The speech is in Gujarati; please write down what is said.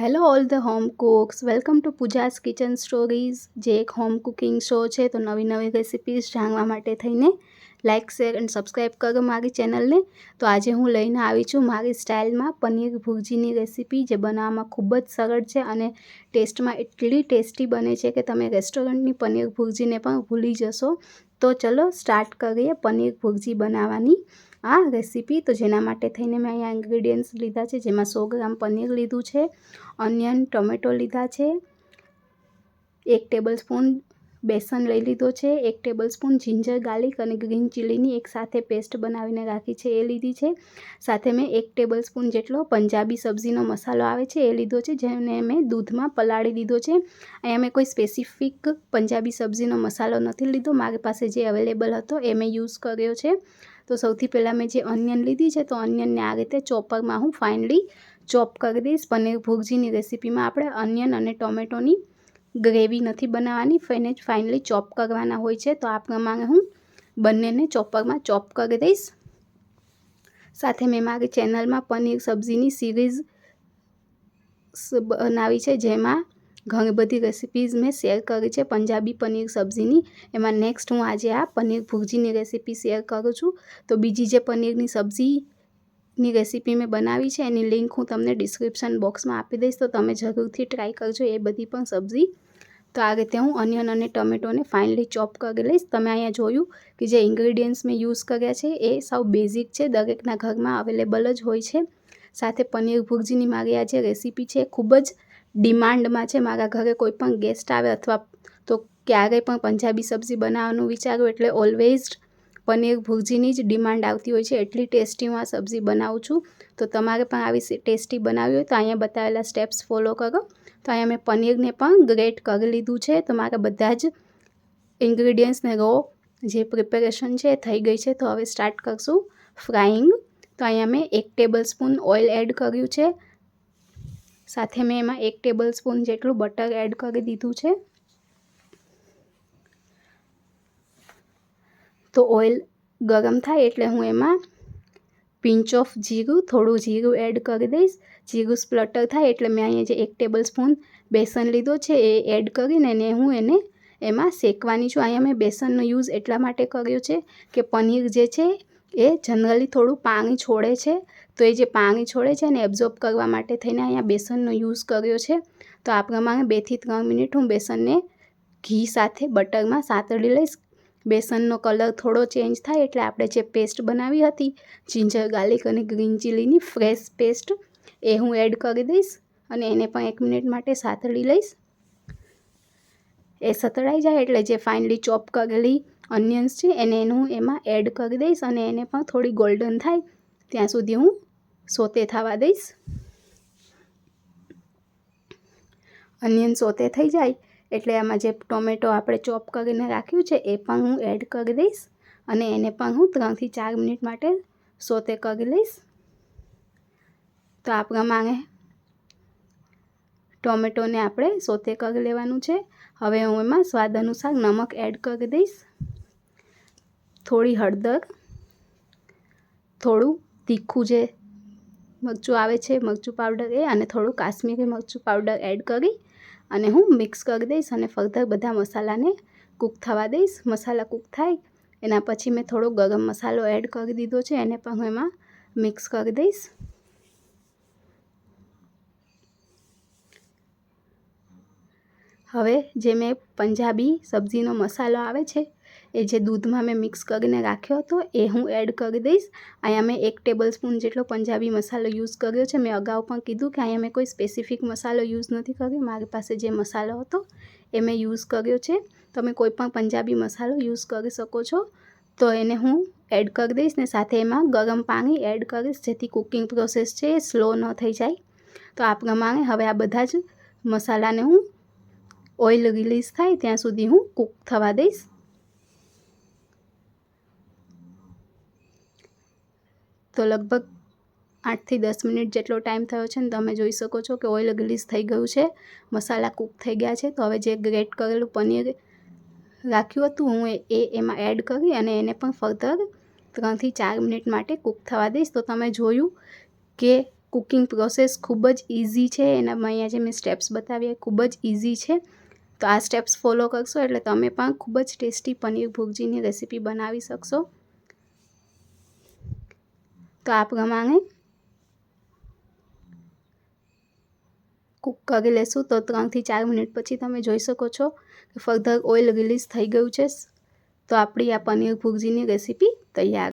Hello all the home cooks welcome to Pooja's kitchen stories જે એક હોમ કુકિંગ શો છે. તો નવી નવી રેસિપીઝ જાણવા માટે થઈને લાઇક શેર એન્ડ સબસ્ક્રાઈબ કરો મારી ચેનલને તો આજે હું લઈને આવી છું મારી સ્ટાઇલમાં પનીર ભુરજીની રેસીપી જે બનાવવામાં ખૂબ જ સરળ છે અને ટેસ્ટમાં એટલી ટેસ્ટી બને છે કે તમે રેસ્ટોરન્ટની પનીર ભુરજીને પણ ભૂલી જશો. તો ચલો સ્ટાર્ટ કરીએ પનીર ભુરજી બનાવવાની. આ રેસીપી તો જેના માટે થઈને મેં અહીંયા ઇન્ગ્રીડિયન્ટ્સ લીધા છે, જેમાં સો ગ્રામ પનીર લીધું છે ઓનિયન ટોમેટો લીધા છે, એક ટેબલ સ્પૂન બેસન લઈ લીધો છે, એક ટેબલ સ્પૂન જિંજર ગાર્લિક અને ગ્રીન ચીલીની એક સાથે પેસ્ટ બનાવીને રાખી છે, એ લીધી છે. સાથે મેં એક ટેબલ સ્પૂન જેટલો પંજાબી સબ્જીનો મસાલો આવે છે, એ લીધો છે, જેને મેં દૂધમાં પલાળી દીધો છે. અહીંયા મેં કોઈ સ્પેસિફિક પંજાબી સબ્જીનો મસાલો નથી લીધો, મારી પાસે જે અવેલેબલ હતો એ મેં યુઝ કર્યો છે. તો સૌથી પહેલાં મેં જે અનિયન લીધી છે, તો અનિયનને આ રીતે ચોપરમાં હું ફાઇનલી ચોપ કરી દઈશ. પનીર ભુરજીની રેસીપીમાં આપણે અનિયન અને ટોમેટોની ગ્રેવી નથી બનાવવાની એને ફાઇનલી ચોપ કરવાના હોય છે. તો આ પ્રમાણે હું બંનેને ચોપરમાં ચોપ કરી દઈશ. સાથે મેં મારી ચેનલમાં પનીર સબ્જીની સિરીઝ બનાવી છે, જેમાં ઘણી બધી રેસિપીઝ મેં શેર કરી છે. પંજાબી પનીર સબ્જીની. એમાં નેક્સ્ટ હું આજે આ પનીર ભુરજીની રેસીપી શેર કરું છું. તો બીજી જે પનીરની સબ્જીની રેસીપી મેં બનાવી છે, એની લિંક હું તમને ડિસ્ક્રિપ્શન બોક્સમાં આપી દઈશ. તો તમે જરૂરથી ટ્રાય કરજો એ બધી પણ સબ્જી. તો આ રીતે હું અનિયન અને ટમેટોને ફાઇનલી ચોપ કરી લઈશ. તમે અહીંયા જોયું કે જે ઇન્ગ્રીડિયન્ટ્સ મેં યુઝ કર્યા છે, એ સાવ બેઝિક છે. દરેકના ઘરમાં અવેલેબલ જ હોય છે. સાથે પનીર ભુરજીની મારી આ જે રેસીપી છે ખૂબ જ ડિમાન્ડમાં છે, મારા ઘરે કોઈ પણ ગેસ્ટ આવે અથવા તો ક્યારેય પણ પંજાબી સબ્જી બનાવવાનું વિચારું એટલે ઓલવેઝ પનીર ભુરજીની જ ડિમાન્ડ આવતી હોય છે, એટલી ટેસ્ટી હું આ સબ્જી બનાવું છું. તો તમારે પણ આવી ટેસ્ટી બનાવી હોય તો અહીંયા બતાવેલા સ્ટેપ્સ ફોલો કરો. તો અહીંયા મેં પનીરને પણ ગ્રેટ કરી લીધું છે. તો મારા બધા જ ઇન્ગ્રીડિયન્ટ્સને રો જે પ્રિપેરેશન છે થઈ ગઈ છે. તો હવે સ્ટાર્ટ કરશું ફ્રાઈંગ તો અહીંયા મેં એક ટેબલ સ્પૂન ઓઇલ એડ કર્યું છે. સાથે મેં એમાં એક ટેબલ સ્પૂન જેટલું બટર એડ કરી દીધું છે. તો ઓઇલ ગરમ થાય એટલે હું એમાં પિંચ ઓફ જીરું, થોડું જીરું એડ કરી દઈશ. જીરું સ્પ્લટર થાય એટલે મેં અહીંયા જે એક ટેબલ સ્પૂન બેસન લીધો છે એ એડ કરીને એને હું એને એમાં શેકવાની છું. અહીંયા મેં બેસનનો યુઝ એટલા માટે કર્યો છે કે પનીર જે છે એ જનરલી થોડું પાણી છોડે છે. તો એ જે પાણી છોડે છે એને એબ્ઝોર્બ કરવા માટે થઈને અહીંયા બેસનનો યુઝ કર્યો છે. તો આ પ્રમાણે બેથી ત્રણ મિનિટ હું બેસનને ઘી સાથે બટરમાં સાતડી લઈશ. બેસનનો કલર થોડો ચેન્જ થાય એટલે આપણે જે પેસ્ટ બનાવી હતી જિંજર ગાર્લિક અને ગ્રીન ચીલીની ફ્રેશ પેસ્ટ એ હું એડ કરી દઈશ અને એને પણ એક મિનિટ માટે સાતળી લઈશ. એ સતળાઈ જાય એટલે જે ફાઇનલી ચોપ કરેલી ઓનિયન્સ છે, એને હું એમાં એડ કરી દઈશ અને એને પણ થોડી ગોલ્ડન થાય, ત્યાં સુધી હું સોતે થવા દઈશ. અનિયન સોતે થઈ જાય, એટલે આમાં જે ટોમેટો આપણે ચોપ કરીને રાખ્યું છે, એ પણ હું એડ કરી દઈશ અને એને પણ હું ત્રણથી ચાર મિનિટ માટે સોતે કરી લઈશ. તો આ પ્રમાણે ટોમેટોને આપણે સોતે કરી લેવાનું છે. હવે હું એમાં સ્વાદ અનુસાર નમક એડ કરી દઈશ. થોડી હળદર, થોડું તીખું જે મરચું આવે છે, મરચું પાવડર એ અને થોડું કાશ્મીરી મરચું પાવડર એડ કરી અને હું મિક્સ કરી દઈશ અને ફર્ધર બધા મસાલાને કૂક થવા દઈશ. મસાલા કૂક થાય, એના પછી મેં થોડો ગરમ મસાલો એડ કરી દીધો છે, એને પણ હું એમાં મિક્સ કરી દઈશ. હવે જે મેં પંજાબી સબ્જીનો મસાલો આવે છે એ જે દૂધમાં મેં મિક્સ કરીને રાખ્યો હતો, એ હું એડ કરી દઈશ. અહીંયા મેં એક ટેબલ સ્પૂન જેટલો પંજાબી મસાલો યુઝ કર્યો છે. મેં અગાઉ પણ કીધું કે અહીંયા મેં કોઈ સ્પેસિફિક મસાલો યુઝ નથી કર્યો. મારી પાસે જે મસાલો હતો, એ મેં યુઝ કર્યો છે. તમે કોઈ પણ પંજાબી મસાલો યુઝ કરી શકો છો. તો એને હું એડ કરી દઈશ ને સાથે એમાં ગરમ પાણી એડ કરીશ, જેથી કુકિંગ પ્રોસેસ છે એ સ્લો ન થઈ જાય. તો આ પ્રમાણે હવે આ બધા જ મસાલાને હું ઓઇલ રિલીઝ થાય ત્યાં સુધી હું કૂક થવા દઈશ. તો લગભગ આઠથી દસ મિનિટ જેટલો ટાઈમ થયો છે ને તમે જોઈ શકો છો કે ઓઇલ ગ્લીસ થઈ ગયું છે, મસાલા કૂક થઈ ગયા છે. તો હવે જે ગ્રેટ કરેલું પનીર રાખ્યું હતું, હું એ એમાં એડ કરી અને એને પણ ફર્ધર ત્રણથી ચાર મિનિટ માટે કૂક થવા દઈશ. તો તમે જોયું કે કુકિંગ પ્રોસેસ ખૂબ જ ઇઝી છે. એનામાં અહીંયા જે મેં સ્ટેપ્સ બતાવ્યા ખૂબ જ ઇઝી છે. તો આ સ્ટેપ્સ ફોલો કરશો એટલે તમે પણ ખૂબ જ ટેસ્ટી પનીર ભુરજીની રેસીપી બનાવી શકશો. તો આ પ્રમાણે કૂક કરી લેશું તો ત્રણથી ચાર મિનિટ પછી તમે જોઈ શકો છો કે ફર્ધર ઓઇલ રિલીઝ થઈ ગયું છે તો આપણી આ પનીર ભુરજીની રેસીપી તૈયાર